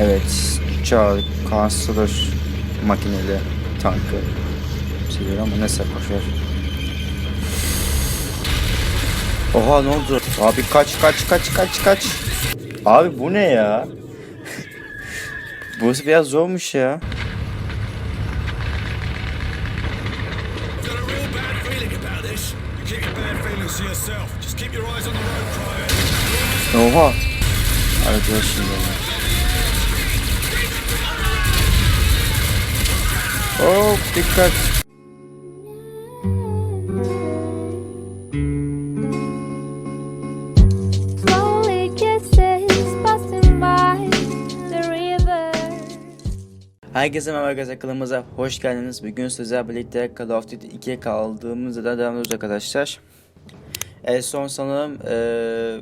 Evet. Çağ Kansılır makineli tankı. Seviyor ama neyse boşver. Oha ne oldu? Abi kaç kaç kaç kaç kaç. Abi bu ne ya? Burası biraz zormuş ya. Got a real Hop dikkat. Herkese merhaba arkadaşlar kanalımıza hoş geldiniz. Bugün sizlerle birlikte Call of Duty 2'ye kaldığımızda da devam ediyoruz arkadaşlar. En son sanırım eee,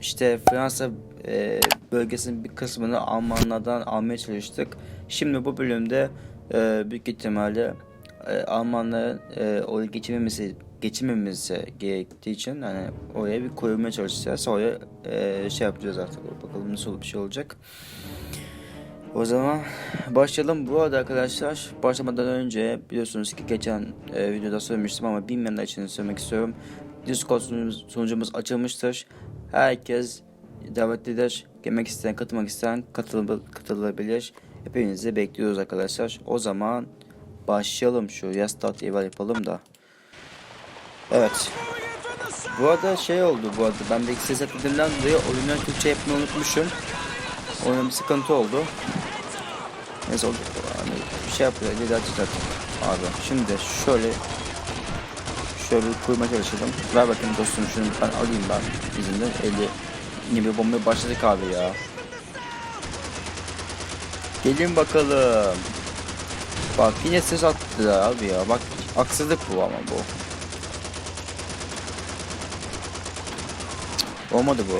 işte Fransa eee, bölgesinin bir kısmını Almanlardan almaya çalıştık. Şimdi bu bölümde eee, büyük ihtimalle eee, Almanların eee, oraya geçirmemesi geçirmemesi gerektiği için hani oraya bir koyulmaya çalışacağız. Oraya eee, şey yapacağız artık. Bakalım nasıl bir şey olacak. O zaman başlayalım. Bu arada arkadaşlar başlamadan önce biliyorsunuz ki geçen e, videoda söylemiştim ama bilmeyenler için söylemek istiyorum. Discord sunucumuz, sunucumuz açılmıştır. Herkes davetlidir. Gelmek isteyen, katılmak isteyen katıl, katılabilir. Hepinizi bekliyoruz arkadaşlar. O zaman başlayalım şu yaz start eval yapalım da. Evet. Bu arada şey oldu bu arada ben de ses etlerinden dolayı oyunları Türkçe yapmayı unutmuşum. Oyunun bir sıkıntı oldu. Neyse oldu. Hani bir şey yapıyor. İleri açacak. Abi şimdi şöyle şöyle kurmaya çalışalım. Ver bakayım dostum şunu ben alayım ben izinle. Eli yine bir bombaya başladık abi ya. Gelin bakalım. Bak yine ses attı abi ya. Bak haksızlık bu ama bu. Cık, Olmadı bu.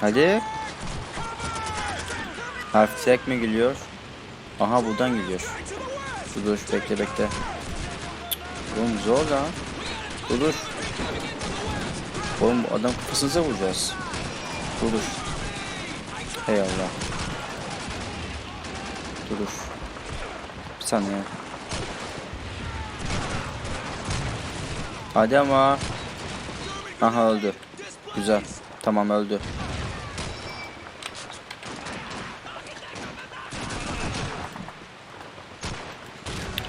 Hadi. Harf tek mi geliyor? Aha buradan geliyor. Dur bekle bekle. Oğlum zor lan. Dur dur. Oğlum adam kafasınıza vuracağız. Dur dur. Hey Allah. Dur dur. Bir saniye. Hadi ama. Aha öldü. Güzel. Tamam öldü.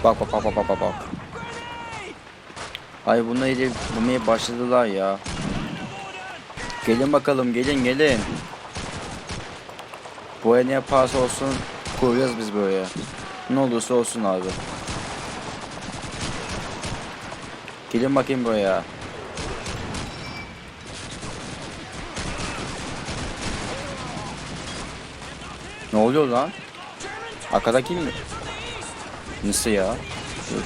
Bak bak bak bak bak bak. Ay bunlar iyice bulmaya başladılar ya. Gelin bakalım gelin gelin. Bu ne yaparsa olsun koyacağız biz böyle. Ne olursa olsun abi. Gelin bakayım buraya. Ne oluyor lan? Arkadaki mi? Nasıl ya? Dur.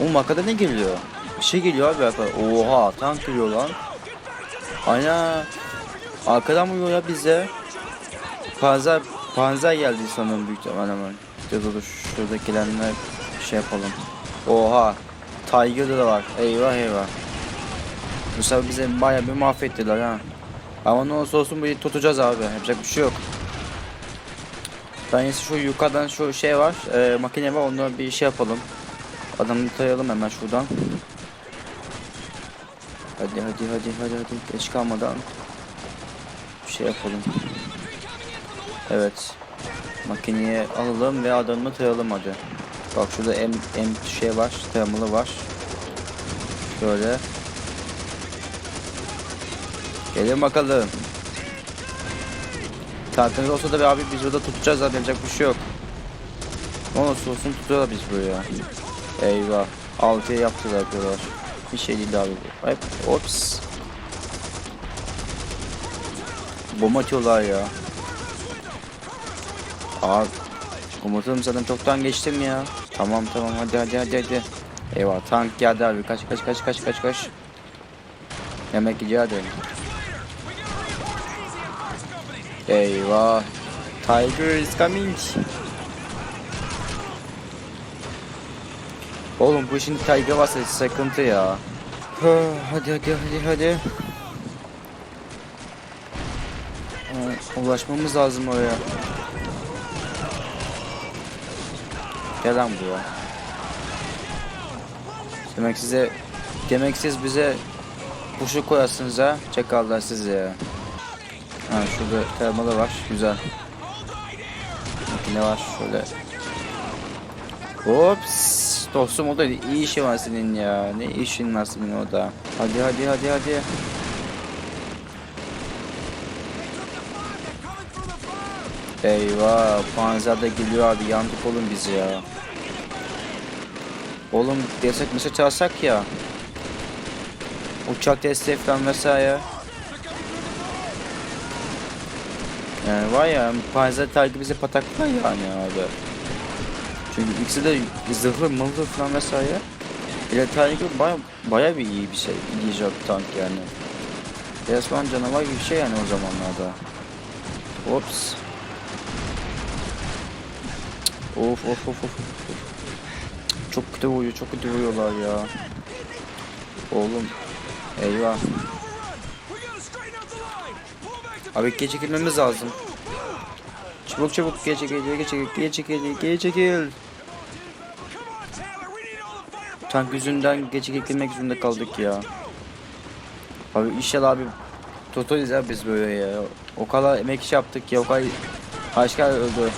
Oğlum arkada ne geliyor? Bir şey geliyor abi arkada. Oha tank geliyor lan. Aynen. Arkadan vuruyor ya bize. Panzer, panzer geldi sanırım büyük ihtimalle hemen. Dur dur dur. Şuradakilerine şey yapalım. Oha. Tiger'da da var. Eyvah eyvah. Bu sefer bize bayağı bir mahvettiler ha. Ama ne olursa olsun burayı tutacağız abi. Yapacak bir şey yok. Ben iyisi şu yukarıdan şu şey var. E, makine var. Ondan bir şey yapalım. Adamı tayalım hemen şuradan. Hadi hadi hadi hadi hadi. Geç kalmadan. Bir şey yapalım. Evet. Makineye alalım ve adamı tayalım hadi. Bak şurada M, M şey var. Tayamalı var. Şöyle. Gelin bakalım. Tankımız olsa da be abi biz burada tutacağız abi yapacak bir şey yok. Ne olursa olsun tutuyorlar biz buraya. Eyvah. Altıya yaptılar yapıyorlar. Bir şey değil abi bu. Hep ops. Bomba atıyorlar ya. Abi. Komutanım zaten çoktan geçtim ya. Tamam tamam hadi hadi hadi hadi. Eyvah tank geldi abi kaç kaç kaç kaç kaç kaç. Yemek gidiyor hadi. Eyvah. Tiger is coming. Oğlum bu işin kaygı varsa sıkıntı ya. Ha, Hadi hadi hadi hadi. Ulaşmamız lazım oraya. Gel lan buraya. Demek size demek siz bize kuşu koyarsınız ha. Çakallar size ya. Ha şurada termalı var. Güzel. Makine var şöyle. Hops. Dostum o da iyi işi var senin ya. Ne işin var senin orada. Hadi hadi hadi hadi. Eyvah. Panzer de geliyor abi. Yandık oğlum biz ya. Oğlum destek mesaj çalsak ya. Uçak desteği falan vesaire. Yani var ya Panzer takip bizi pataklar yani abi. Çünkü ikisi de zırhlı mıllı falan vesaire. Tiger baya, baya bir iyi bir şey. İyi job tank yani. Resmen canavar gibi bir şey yani o zamanlarda. Ops. Of of of of. Çok kötü vuruyor, çok kötü vuruyorlar ya. Oğlum. Eyvah. Abi geri çekilmemiz lazım. Çabuk çabuk geri çekil, geri çekil, geri çekil, geri çekil. Tank yüzünden geri çekilmek zorunda kaldık ya. Abi inşallah abi totaliz ya biz böyle ya. O kadar emek iş yaptık ya, o kadar aşkar öldü.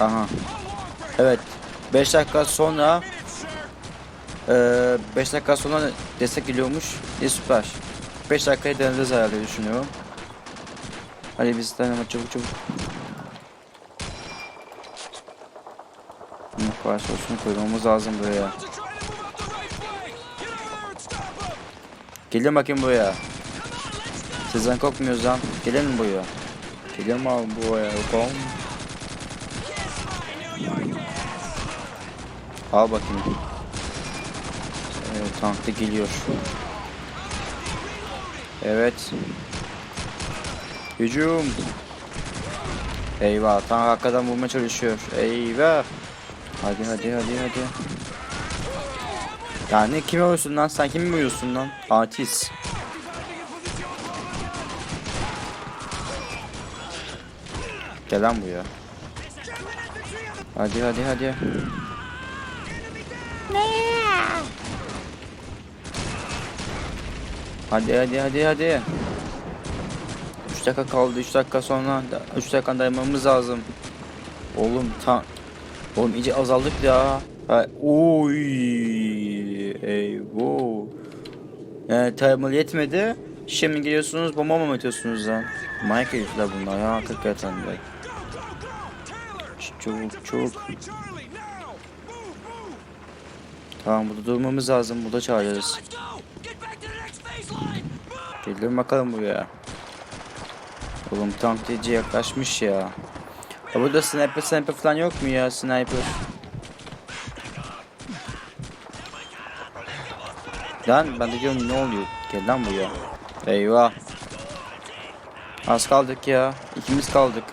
Aha. Evet. 5 dakika sonra 5 dakika sonra destek geliyormuş. İyi süper. 5 dakikaya deneriz herhalde düşünüyorum. Hadi biz deneme çabuk çabuk. Parça olsun koymamız lazım buraya. Gelin bakayım buraya. Sizden korkmuyoruz lan. Gelin buraya. Gelin abi buraya. Bakalım. Al bakayım. Evet tank da geliyor. Evet. Hücum. Eyvah tank arkadan vurmaya çalışıyor. Eyvah. Hadi hadi hadi hadi. Yani kime vuruyorsun lan sen kimi vuruyorsun lan? Artist. Gel lan buraya. Hadi hadi hadi. Hadi hadi hadi hadi. 3 dakika kaldı. 3 dakika sonra 3 dakika dayanmamız lazım. Oğlum tam Oğlum iyice azaldık ya. Ha, oy. Eyvah. Yani timer yetmedi. Şimdi geliyorsunuz bomba mı atıyorsunuz lan? Manyak herifler bunlar ya hakikaten bak. Çabuk çabuk. Tamam burada durmamız lazım. Burada çağırırız. Gelin bakalım buraya. Oğlum tank yaklaşmış ya. Ya burada sniper sniper falan yok mu ya sniper? Lan ben de diyorum ne oluyor? Gel lan buraya. Eyvah. Az kaldık ya. İkimiz kaldık.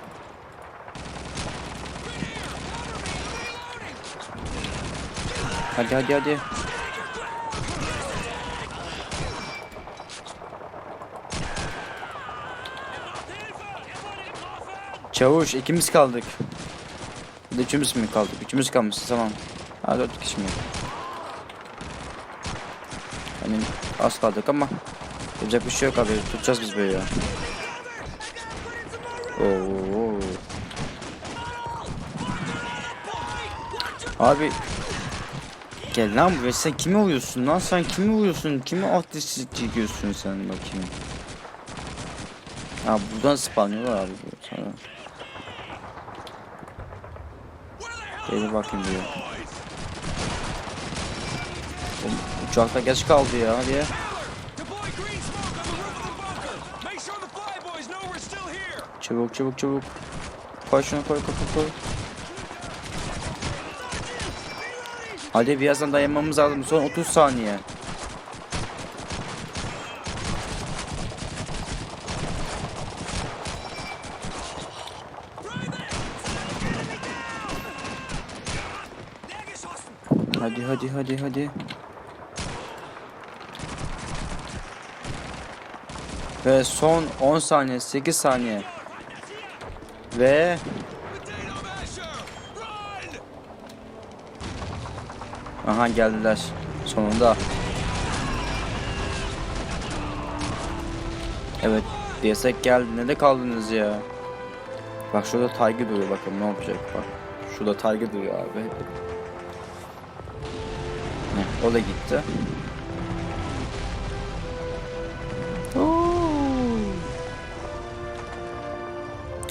Hadi hadi hadi. Çavuş ikimiz kaldık. De üçümüz mü kaldık? Üçümüz kalmışız tamam. Ha dört kişi mi? Hani az kaldık ama yapacak bir şey yok abi. Tutacağız biz böyle ya. Oo. Abi Gel lan buraya. Sen kimi uyuyorsun lan? Sen kimi uyuyorsun kimi artistlik çekiyorsun sen bakayım? Ha buradan spawnlıyorlar abi. Sana Gel bakayım Oğlum, Uçakta geç kaldı ya hadi Çabuk çabuk çabuk Koy şunu koy koy koy Hadi birazdan dayanmamız lazım. Son 30 saniye. Hadi hadi hadi hadi. Ve son 10 saniye 8 saniye. Ve aha geldiler sonunda. Evet destek geldi. Nerede kaldınız ya? Bak şurada Tiger duruyor bakın ne olacak bak. Şurada Tiger duruyor abi. O da gitti.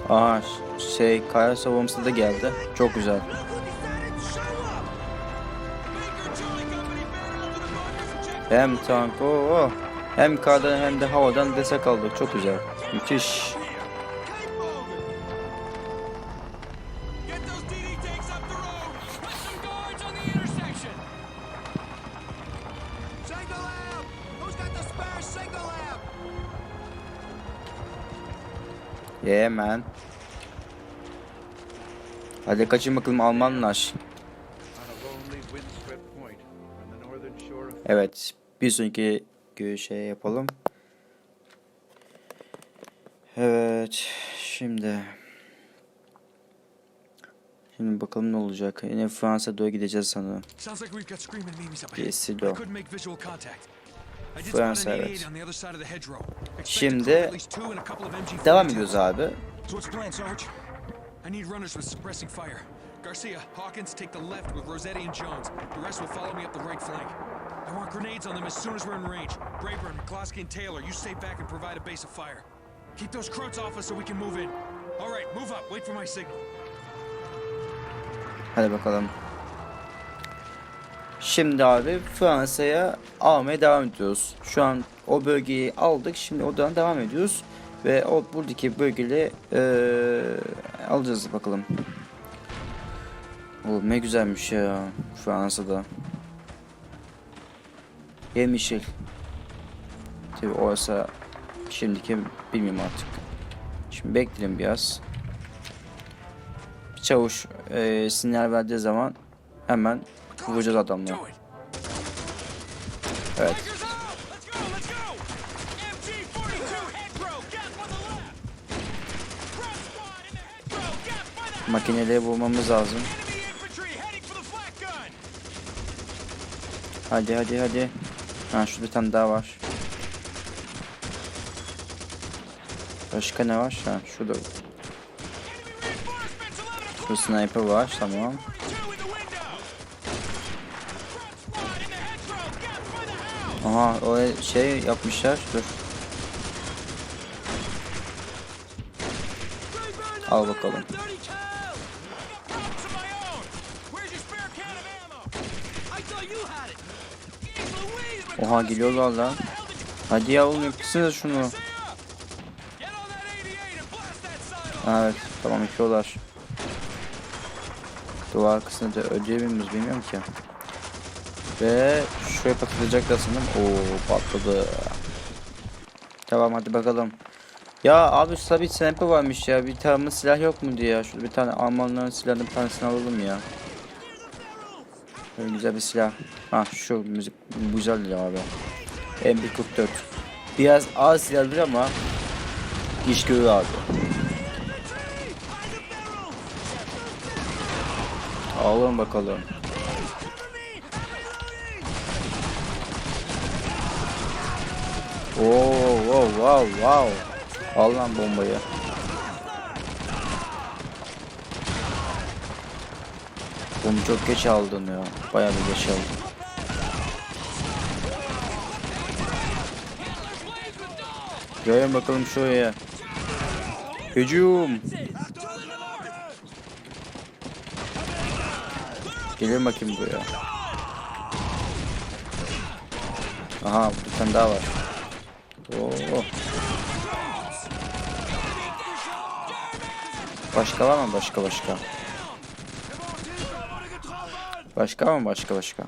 Aa şey kaya savunması da geldi. Çok güzel. Hem tank o hem kardan hem de havadan destek aldık. Çok güzel. Müthiş. Yeah man. Hadi kaçın bakalım Almanlar. Evet. Bir sonraki şey yapalım. Evet. Şimdi. Şimdi bakalım ne olacak. Yine Fransa doğru gideceğiz sanırım. Sounds Fransa, evet. 88 on the other side of the hedgerow. Expect to Şimdi clear at least two and a couple of MG Devam ediyoruz abi. So what's the plan, Sarge? I need runners with suppressing fire. Garcia, Hawkins, take the left with Rossetti and Jones. The rest will follow me up the right flank. I want grenades on them as soon as we're in range. Brayburn, McCloskey, and Taylor, you stay back and provide a base of fire. Keep those croats off us so we can move in. All right, move up. Wait for my signal. Hadi bakalım. Şimdi abi Fransa'ya almaya devam ediyoruz. Şu an o bölgeyi aldık. Şimdi oradan devam ediyoruz. Ve o buradaki bölgeleri eee, alacağız bakalım. O ne güzelmiş ya Fransa'da. Yemişil. Tabi orası şimdiki bilmiyorum artık. Şimdi bekleyelim biraz. Çavuş eee sinyal verdiği zaman hemen vuracağız it. Evet. Breakers out! Let's go, let's go! MG-42 Hedgerow, gap on the left! Front squad in the Hedgerow, gap by the Makineleri bulmamız lazım. Hadi hadi hadi. Ha şurada bir tane daha var. Başka ne var? Ha şurada. Enemy reinforcements 11 o'clock! Bir sniper var tamam. Aha o şey yapmışlar. Dur. Al bakalım. Oha geliyorlar lan. Hadi ya oğlum şunu. Evet tamam yapıyorlar. Duvar arkasında da ödeyebilir miyiz bilmiyorum ki. Ve şuraya patlayacaklar sanırım. Oo patladı. Tamam hadi bakalım. Ya abi şurada bir sniper varmış ya. Bir tane silah yok mu diye. Şurada bir tane Almanların silahını bir tanesini alalım ya. Böyle güzel bir silah. Ha şu müzik bu güzel ya abi. M144. Biraz ağır silahdır ama iş görür abi. Alalım bakalım. Oo, wow, wow, wow. Al lan bombayı. Bunu çok geç aldın ya. Bayağı bir geç aldın. Gelin bakalım şuraya. Hücum. Gelin bakayım buraya. Aha bir tane daha var. Oo. Başka var mı? Başka başka. Başka var mı? Başka başka.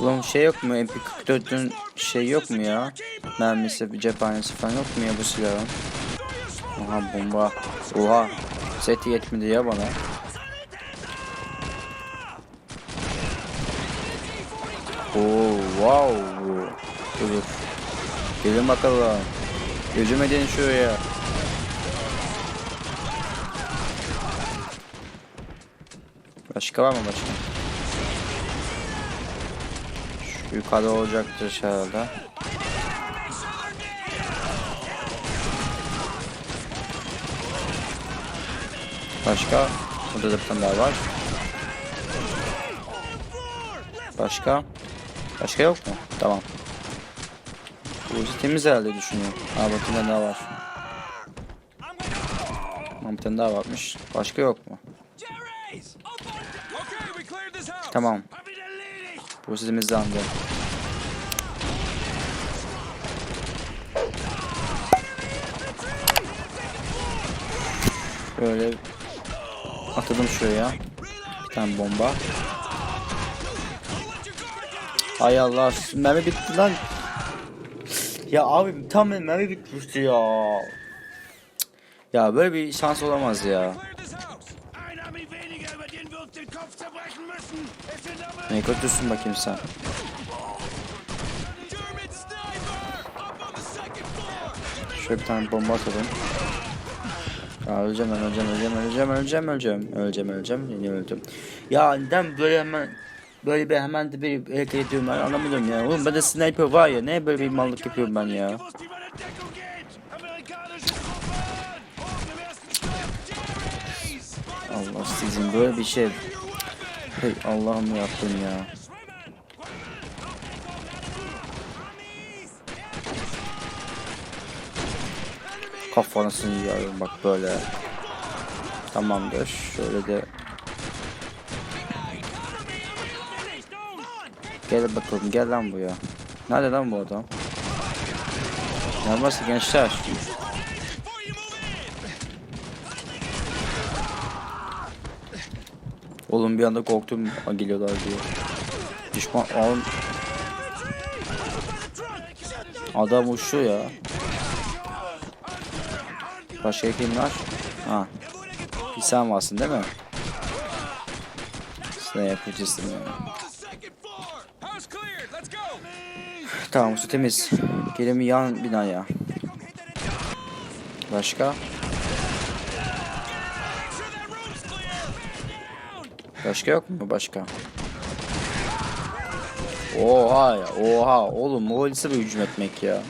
Ulan şey yok mu? MP44'ün şey yok mu ya? Mermisi, cephanesi falan yok mu ya bu silahın? Aha bomba. Oha. Set yetmedi ya bana. Oo wow. Dur. Gelin bakalım. Gözüme deyin şuraya. Başka var mı başka? Şu yukarıda olacaktır herhalde. Başka? Burada da bir tane daha var. Başka? Başka yok mu? Tamam. Bu temiz herhalde düşünüyorum. Aa bak daha var. Tamam, bir tane daha varmış. Başka yok mu? Tamam. Bu temizlendi. Böyle atladım şuraya. Bir tane bomba. Hay Allah mermi bitti lan. Ya abi tam mermi bitmişti ya. Ya böyle bir şans olamaz ya. Ne kötüsün bakayım sen. Şöyle bir tane bomba atalım. Ya öleceğim öleceğim öleceğim öleceğim öleceğim öleceğim öleceğim öleceğim yine öldüm. Ya neden böyle hemen böyle bir hemen de bir hareket ediyorum ben anlamıyorum ya. Oğlum bende sniper var ya ne böyle bir mallık yapıyorum ben ya. Allah sizin böyle bir şey. Hey Allah'ım yaptın ya. Kafanısını yiyorum bak böyle. Tamamdır. Şöyle de Gel bakalım gel lan buraya. Nerede lan bu adam? Gelmezse gençler. Oğlum bir anda korktum "Aa, geliyorlar diye. Düşman oğlum. Adam uçuyor ya. Başka kim var? Ha. Bir sen varsın değil mi? Sen yapıcısın ya. Second Tamam su temiz. Gelin bir yan binaya. Başka? Başka yok mu başka? Oha ya oha oğlum Moğolise bir hücum etmek ya.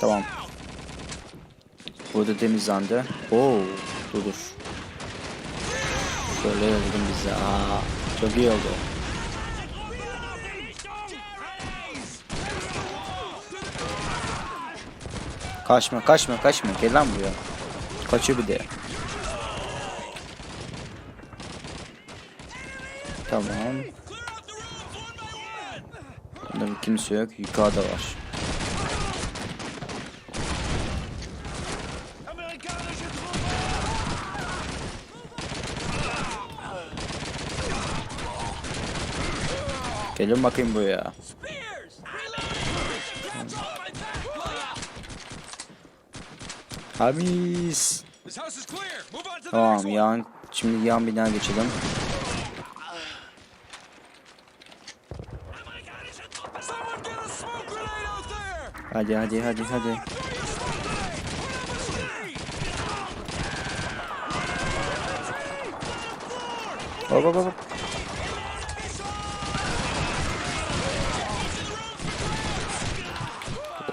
Tamam. Burada temizlendi. Oo, dur dur. Böyle yoldum bize. Aa, çok iyi oldu. Kaçma, kaçma, kaçma. Gel lan buraya. Kaçıyor bir de. Tamam. Bir kimse yok. Yukarıda var. Gelin bakayım buraya. Spears! Reloading! Hamis. This house is clear. Move on to the Tamam yan. Şimdi yan bina geçelim. Hadi hadi hadi hadi. Hop hop hop.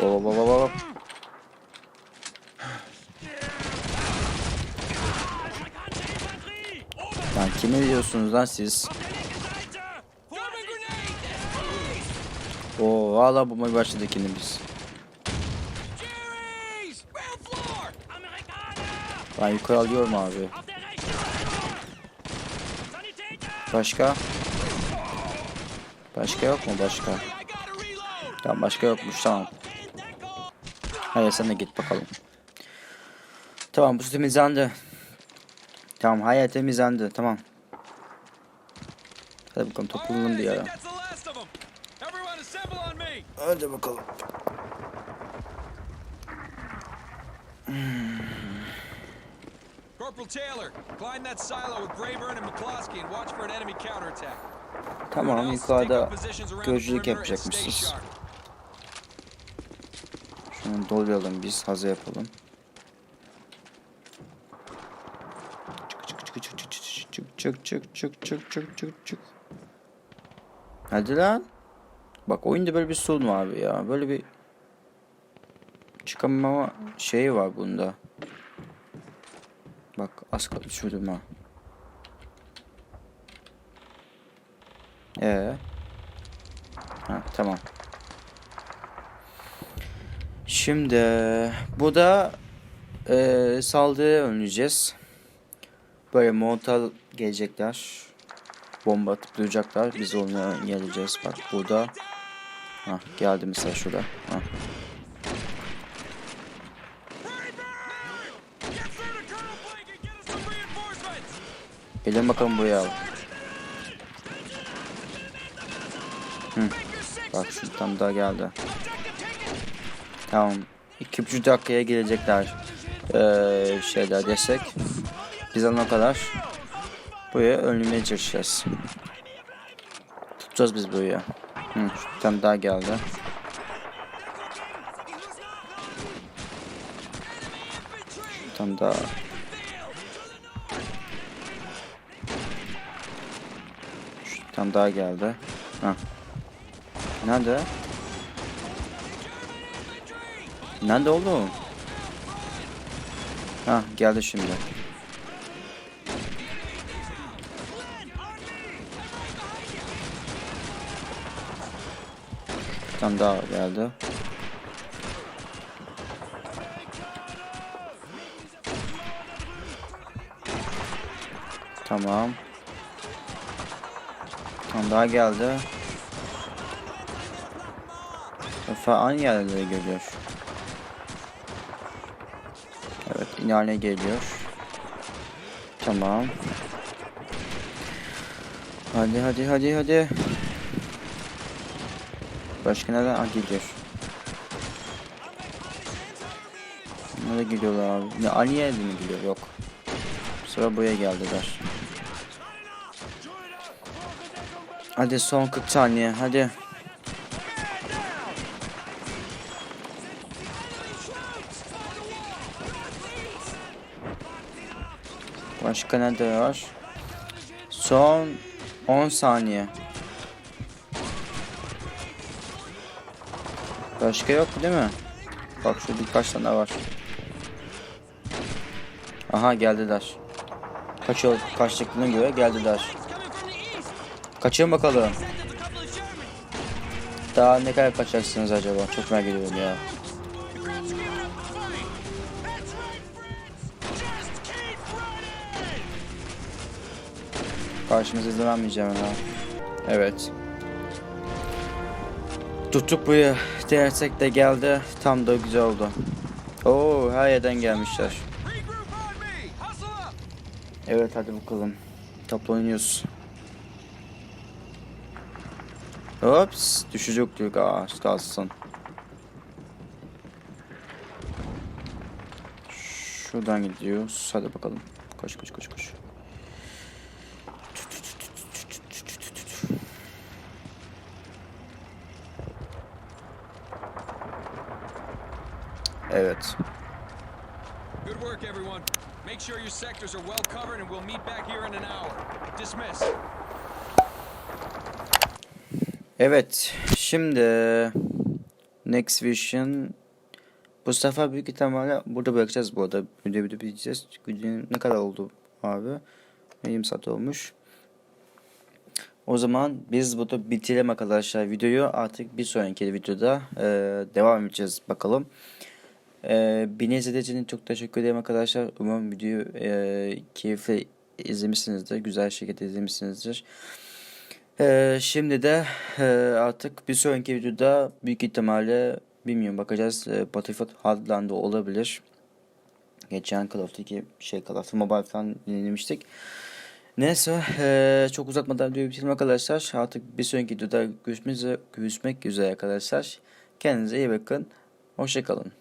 Hop hop hop hop. Lan kimi diyorsunuz lan siz? Oo hala bulmaya başladık yine biz. Ben yukarı alıyorum abi. Başka? Başka yok mu başka? Tamam başka yokmuş tamam. Hadi sen de git bakalım. Tamam bu temizlendi. Tamam hayal temizlendi. Tamam. Hadi bakalım toplanalım bir ara. Hadi bakalım. Corporal Taylor, climb that silo with Grayburn and McCloskey and watch for an enemy counterattack. Tamam yukarıda gözcülük yapacakmışsınız. Şunu dolduralım biz hazır yapalım. Çık çık çık çık çık çık çık çık çık çık çık çık. Hadi lan. Bak oyunda böyle bir sorun var abi ya. Böyle bir çıkamama şeyi var bunda. Bak az kaldı düşürdüm ha. Ee. Ha tamam. Şimdi bu da e, saldırı önleyeceğiz. Böyle montal gelecekler. Bomba atıp duracaklar. Biz onu geleceğiz. Bak burada. Ha geldi mesela şurada. Ha. Gelin bakalım buraya. Your six. Bak This is şu tam daha geldi. Tamam. 2,5 dakikaya gelecekler. Ee, şeyler desek. Biz ona kadar buraya önlemeye çalışacağız. Tutacağız biz buraya. Hı, tam daha geldi. Tam daha. Şu tam daha geldi. Ha. Nerede? Nerede oğlum? Ha geldi şimdi. Bir tane daha geldi. Tamam. Tane daha geldi. Aynı yerlere geliyor. İnane geliyor. Tamam. Hadi hadi hadi hadi. Başka nereden? Ah geliyor. Nereye geliyorlar abi? Ne aynı yerde mi geliyor? Yok. Sıra buraya geldiler. Hadi son 40 saniye hadi. Başka ne var? Son 10 saniye. Başka yok değil mi? Bak şu birkaç tane var. Aha geldiler. Kaç yol kaçtıklarına göre geldiler. Kaçın bakalım. Daha ne kadar kaçacaksınız acaba? Çok merak ediyorum ya. Karşımıza izin vermeyeceğim ha. Evet. Tuttuk buraya. Dersek de geldi. Tam da güzel oldu. Oo her yerden gelmişler. Evet hadi bakalım. Topla oynuyoruz. Ops düşecek diyor. Aa kalsın. Şuradan gidiyoruz. Hadi bakalım. Koş koş koş koş. Evet. Good work, everyone. Make sure your sectors are well covered and we'll meet back here in an hour. Dismiss. Evet. Şimdi Next Vision bu sefer büyük ihtimalle burada bırakacağız bu arada. Video video biteceğiz. Günün ne kadar oldu abi? 20 saat olmuş. O zaman biz burada bitirelim arkadaşlar videoyu. Artık bir sonraki videoda e, devam edeceğiz bakalım. E, beni izlediğiniz için çok teşekkür ederim arkadaşlar. Umarım videoyu e, keyifle izlemişsinizdir. Güzel şekilde izlemişsinizdir. Ee, şimdi de e, artık bir sonraki videoda büyük ihtimalle bilmiyorum bakacağız. E, Battlefield Hardline'da olabilir. Geçen Call of Duty şey Call of Duty Mobile falan dinlemiştik. Neyse eee, çok uzatmadan videoyu bitirelim arkadaşlar. Artık bir sonraki videoda görüşmek görüşmek üzere arkadaşlar. Kendinize iyi bakın. Hoşçakalın.